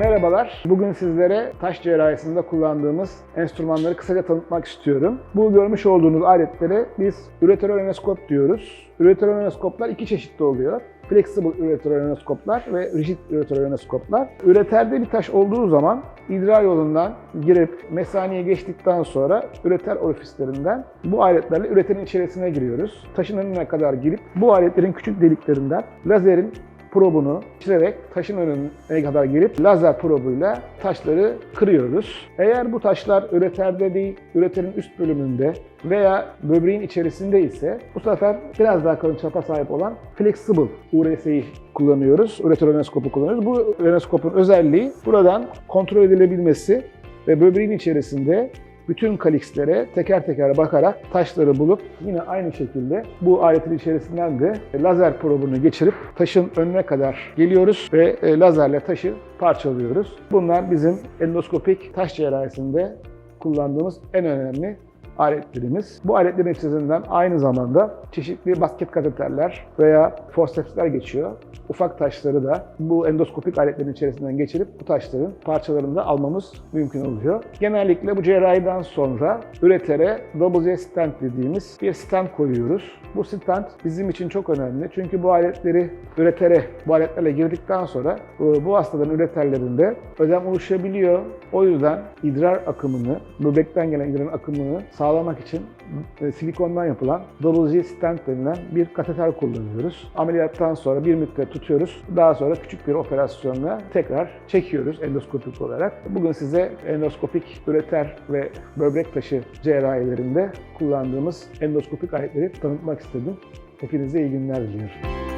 Merhabalar. Bugün sizlere taş cerrahisinde kullandığımız enstrümanları kısaca tanıtmak istiyorum. Bu görmüş olduğunuz aletlere biz üreterolenoskop diyoruz. Üreterolenoskoplar iki çeşitli oluyor. Flexible üreterolenoskoplar ve rigid üreterolenoskoplar. Üreterde bir taş olduğu zaman idrar yolundan girip mesaneye geçtikten sonra üreter orifislerinden bu aletlerle üreterin içerisine giriyoruz. Taşın önüne kadar girip bu aletlerin küçük deliklerinden lazerin probunu geçirerek taşın önüne kadar girip lazer probuyla taşları kırıyoruz. Eğer bu taşlar üreterde değil, üreterin üst bölümünde veya böbreğin içerisinde ise bu sefer biraz daha kalın çapa sahip olan flexible URS'yi kullanıyoruz. Üreterolenoskopu kullanıyoruz. Bu renoskopun özelliği buradan kontrol edilebilmesi ve böbreğin içerisinde bütün kalikslere teker teker bakarak taşları bulup yine aynı şekilde bu aletin içerisinden de lazer probunu geçirip taşın önüne kadar geliyoruz ve e, lazerle taşı parçalıyoruz. Bunlar bizim endoskopik taş cerrahisinde kullandığımız en önemli aletlerimiz. Bu aletlerin içerisinden aynı zamanda çeşitli basket kateterler veya forcepsler geçiyor. Ufak taşları da bu endoskopik aletlerin içerisinden geçirip bu taşların parçalarını da almamız mümkün oluyor. Genellikle bu cerrahiden sonra üretere double J stent dediğimiz bir stent koyuyoruz. Bu stent bizim için çok önemli çünkü bu aletleri üretere bu aletlerle girdikten sonra bu bu hastaların üreterlerinde ödem oluşabiliyor. O yüzden idrar akımını, böbrekten gelen idrarın akımını sağlamak için e, silikondan yapılan double J stent denilen bir kateter kullanıyoruz. Ameliyattan sonra bir müddet tutuyoruz. Daha sonra küçük bir operasyonla tekrar çekiyoruz endoskopik olarak. Bugün size endoskopik üreter ve böbrek taşı cerrahilerinde kullandığımız endoskopik aletleri tanıtmak istedim. Hepinize iyi günler diliyorum.